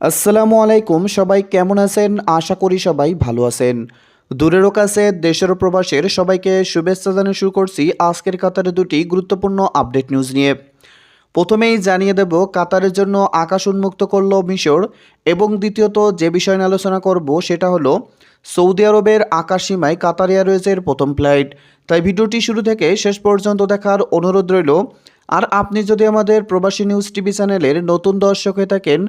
আসসালামু আলাইকুম, সবাই কেমন আছেন? আশা করি সবাই ভালো আছেন। দূরেরও কাছে দেশের প্রবাসের সবাইকে শুভেচ্ছা জানিয়ে শুরু করছি আজকের কাতারে দুটি গুরুত্বপূর্ণ আপডেট নিউজ নিয়ে। প্রথমেই জানিয়ে দেব, কাতারের জন্য আকাশ উন্মুক্ত করল মিশর এবং দ্বিতীয়ত যে বিষয় নিয়ে আলোচনা করব সেটা হলো, সৌদি আরবের আকাশ সীমায় কাতার এয়ারওয়েজের প্রথম ফ্লাইট। তাই ভিডিওটি শুরু থেকে শেষ পর্যন্ত দেখার অনুরোধ রইল। আর আপনি যদি আমাদের প্রবাসী নিউজ টিভি চ্যানেলের নতুন দর্শক হয়ে থাকেন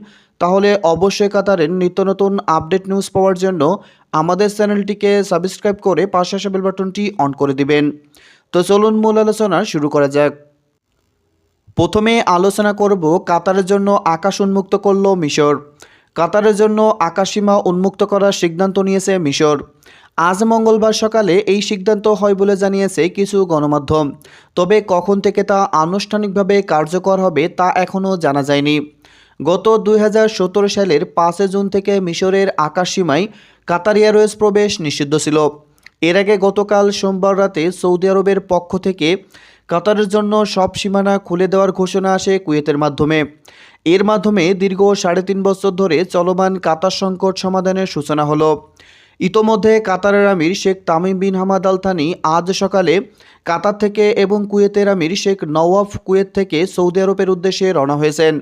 তাহলে অবশ্যই কাতারের নিত্য নতুন আপডেট নিউজ পাওয়ার জন্য আমাদের চ্যানেলটিকে সাবস্ক্রাইব করে পাশে আসা বেল বাটনটি অন করে দিবেন। তো চলুন মূল আলোচনা শুরু করা যাক। প্রথমে আলোচনা করব কাতারের জন্য আকাশ উন্মুক্ত করল মিশর। কাতারের জন্য আকাশসীমা উন্মুক্ত করার সিদ্ধান্ত নিয়েছে মিশর। আজ মঙ্গলবার সকালে এই সিদ্ধান্ত হয় বলে জানিয়েছে কিছু গণমাধ্যম। তবে কখন থেকে তা আনুষ্ঠানিকভাবে কার্যকর হবে তা এখনও জানা যায়নি। গত দুই হাজার সতেরো সালের পাঁচে জুন থেকে মিশরের আকাশসীমায় কাতার এয়ারওয়েজ প্রবেশ নিষিদ্ধ ছিল। এর আগে গতকাল সোমবার রাতে সৌদি আরবের পক্ষ থেকে কাতারের জন্য সব সীমানা খুলে দেওয়ার ঘোষণা আসে কুয়েতের মাধ্যমে। এর মাধ্যমে দীর্ঘ সাড়ে তিন বছর ধরে চলমান কাতার সংকট সমাধানের সূচনা হলো। ইতোমধ্যে কাতারের আমির Sheikh Tamim bin Hamad Al Thani আজ সকালে কাতার থেকে এবং কুয়েতের আমির শেখ নওয়াফ কুয়েত থেকে সৌদি আরবের উদ্দেশ্যে রওনা হয়েছেন।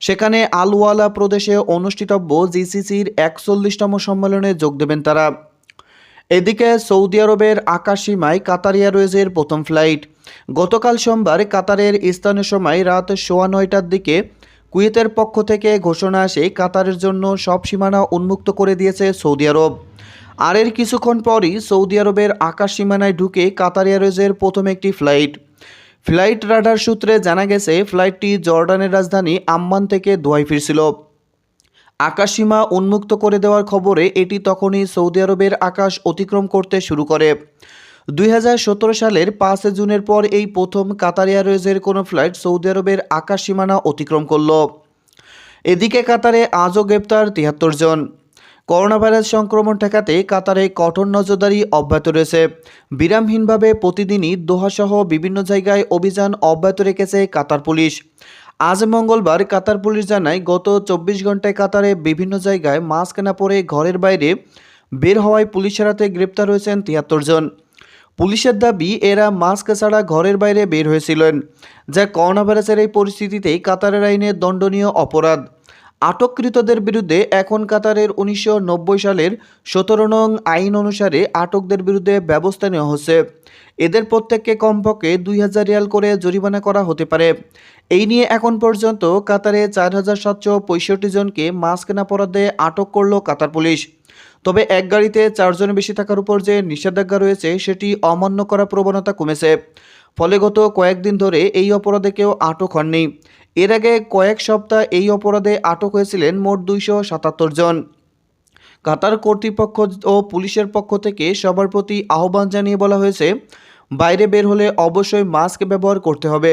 সেখানে আলওয়ালা প্রদেশে অনুষ্ঠিতব্য জিসিসির একচল্লিশতম সম্মেলনে যোগ দেবেন তারা। এদিকে সৌদি আরবের আকাশ সীমায় কাতার এয়ারওয়েজের প্রথম ফ্লাইট। গতকাল সোমবার কাতারের স্থানীয় সময় রাত সোয়া নয়টার দিকে কুয়েতের পক্ষ থেকে ঘোষণা আসে কাতারের জন্য সব সীমানা উন্মুক্ত করে দিয়েছে সৌদি আরব। আর এর কিছুক্ষণ পরই সৌদি আরবের আকাশ সীমানায় ঢুকে কাতার এয়ারওয়েজের প্রথম একটি ফ্লাইট। ফ্লাইট রাডার সূত্রে জানা গেছে, ফ্লাইটটি জর্ডানের রাজধানী আম্মান থেকে দোয়াই ফিরছিল। আকাশসীমা উন্মুক্ত করে দেওয়ার খবরে এটি তখনই সৌদি আরবের আকাশ অতিক্রম করতে শুরু করে। দুই হাজার সতেরো সালের পাঁচে জুনের পর এই প্রথম কাতার এয়ারওয়েজের কোনো ফ্লাইট সৌদি আরবের আকাশ সীমানা অতিক্রম করল। এদিকে কাতারে আজও গ্রেপ্তার তিয়াত্তর জন। করোনা ভাইরাস সংক্রমণ ঠেকাতে কাতারে কঠোর নজরদারি অব্যাহত রয়েছে। বিরামহীনভাবে প্রতিদিনই দোহাসহ বিভিন্ন জায়গায় অভিযান অব্যাহত রেখেছে কাতার পুলিশ। আজ মঙ্গলবার কাতার পুলিশ জানায়, গত চব্বিশ ঘন্টায় কাতারে বিভিন্ন জায়গায় মাস্ক না পরে ঘরের বাইরে বের হওয়ায় পুলিশের হাতে গ্রেপ্তার হয়েছেন তিয়াত্তর জন। পুলিশের দাবি, এরা মাস্ক ছাড়া ঘরের বাইরে বের হয়েছিলেন, যা করোনা ভাইরাসের এই পরিস্থিতিতে কাতারের আইনে দণ্ডনীয় অপরাধ। আটককৃতদের বিরুদ্ধে এখন কাতারের উনিশশো নব্বই সালের সতেরো নং আইন অনুসারে আটকদের বিরুদ্ধে ব্যবস্থা নেওয়া হচ্ছে। এদের প্রত্যেককে কমপক্ষে দুই হাজার রিয়াল করে জরিমানা করা হতে পারে। এই নিয়ে এখন পর্যন্ত কাতারে চার হাজার সাতশো পঁয়ষট্টি জনকে মাস্ক না পরাতে আটক করল কাতার পুলিশ। তবে এক গাড়িতে চারজনের বেশি থাকার উপর যে নিষেধাজ্ঞা রয়েছে, সেটি অমান্য করার প্রবণতা কমেছে। ফলে গত কয়েকদিন ধরে এই অপরাধে কেউ আটক হননি। এর আগে কয়েক সপ্তাহ এই অপরাধে আটক হয়েছিলেন মোট দুইশো সাতাত্তর জন। কাতার কর্তৃপক্ষ ও পুলিশের পক্ষ থেকে সবার প্রতি আহ্বান জানিয়ে বলা হয়েছে, বাইরে বের হলে অবশ্যই মাস্ক ব্যবহার করতে হবে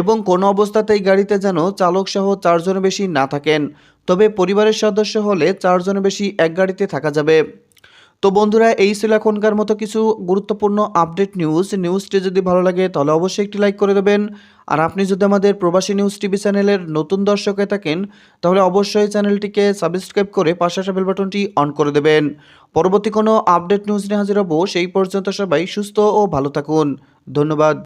এবং কোনো অবস্থাতেই গাড়িতে যেন চালক সহ চারজনের বেশি না থাকেন। তবে পরিবারের সদস্য হলে চারজনের বেশি এক গাড়িতে থাকা যাবে। তো বন্ধুরা, এই ছিল এখনকার মতো কিছু গুরুত্বপূর্ণ আপডেট নিউজ নিউজটি যদি ভালো লাগে, তাহলে অবশ্যই একটি লাইক করে দেবেন। আর আপনি যদি আমাদের প্রবাসী নিউজ টিভি চ্যানেলের নতুন দর্শক হয়ে থাকেন, তাহলে অবশ্যই চ্যানেলটিকে সাবস্ক্রাইব করে পাশে বেল বাটনটি অন করে দেবেন। পরবর্তী কোনো আপডেট নিউজ নিয়ে হাজির হব, সেই পর্যন্ত সবাই সুস্থ ও ভালো থাকুন। ধন্যবাদ।